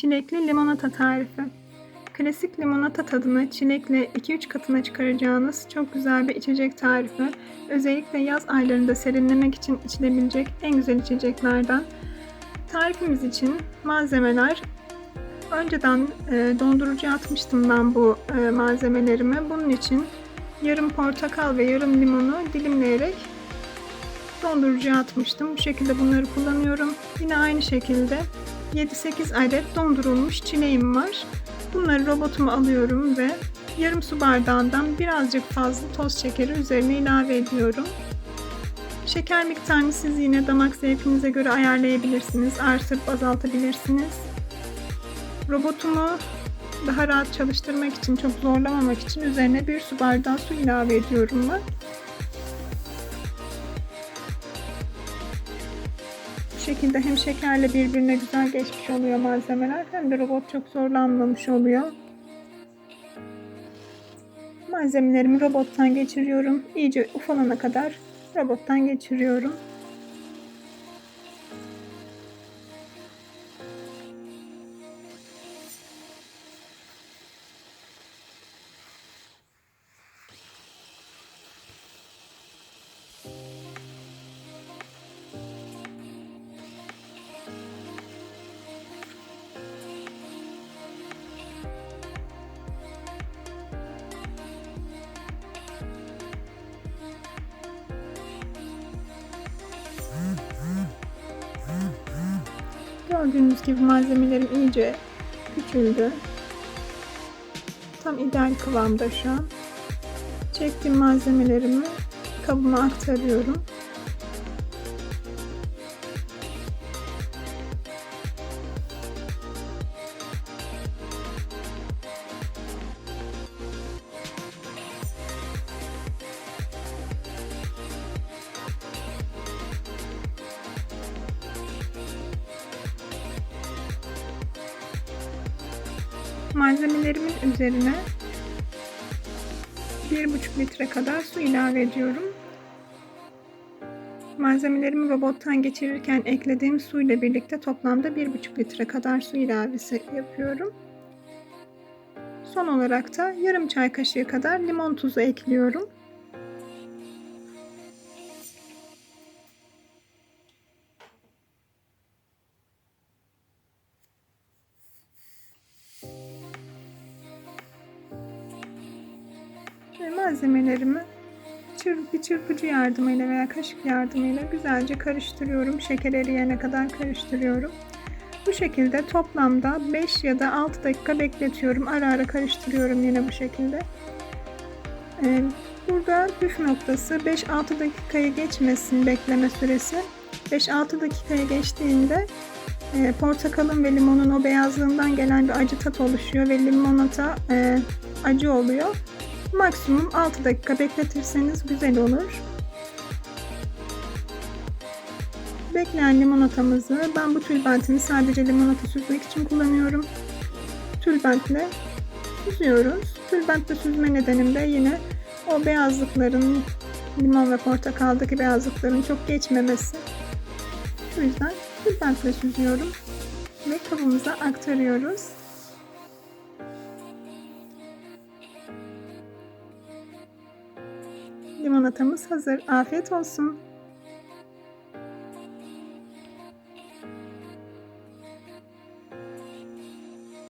Çilekli limonata tarifi. Klasik limonata tadını çilekle 2-3 katına çıkaracağınız çok güzel bir içecek tarifi. Özellikle yaz aylarında serinlemek için içilebilecek en güzel içeceklerden. Tarifimiz için malzemeler önceden e, dondurucuya atmıştım ben bu e, malzemelerimi. Bunun için yarım portakal ve yarım limonu dilimleyerek dondurucuya atmıştım. Bu şekilde bunları kullanıyorum. Yine aynı şekilde 7-8 adet dondurulmuş çileğim var. Bunları robotuma alıyorum ve yarım su bardağından birazcık fazla toz şekeri üzerine ilave ediyorum. Şeker miktarını siz yine damak zevkinize göre ayarlayabilirsiniz. Artırıp azaltabilirsiniz. Robotumu daha rahat çalıştırmak için, çok zorlamamak için üzerine bir su bardağı su ilave ediyorum ben. Şekilde hem şekerle birbirine güzel geçmiş oluyor malzemeler hem de robot çok zorlanmamış oluyor. Malzemelerimi robottan geçiriyorum. İyice ufalana kadar robottan geçiriyorum. Gördüğünüz gibi malzemelerim iyice küçüldü. Tam ideal kıvamda şu an. Çektiğim malzemelerimi kabıma aktarıyorum. Malzemelerimin üzerine 1,5 litre kadar su ilave ediyorum. Malzemelerimi robottan geçirirken eklediğim su ile birlikte toplamda 1,5 litre kadar su ilavesi yapıyorum. Son olarak da yarım çay kaşığı kadar limon tuzu ekliyorum. Malzemelerimi çırp, bir çırpıcı yardımıyla veya kaşık yardımıyla güzelce karıştırıyorum. Şeker eriyene kadar karıştırıyorum. Bu şekilde toplamda 5 ya da 6 dakika bekletiyorum. Ara ara karıştırıyorum yine bu şekilde. Ee, burada püf noktası 5-6 dakikayı geçmesin bekleme süresi. 5-6 dakikaya geçtiğinde e, portakalın ve limonun o beyazlığından gelen bir acı tat oluşuyor ve limonata e, acı oluyor. Maksimum 6 dakika bekletirseniz güzel olur. Bekleyen limonatamızı ben bu tülbentimi sadece limonata süzmek için kullanıyorum. Tülbentle süzüyoruz. Tülbentle süzme nedenim de yine o beyazlıkların limon ve portakaldaki beyazlıkların çok geçmemesi. O yüzden tülbentle süzüyorum ve kabımıza aktarıyoruz. Limonatamız hazır. Afiyet olsun.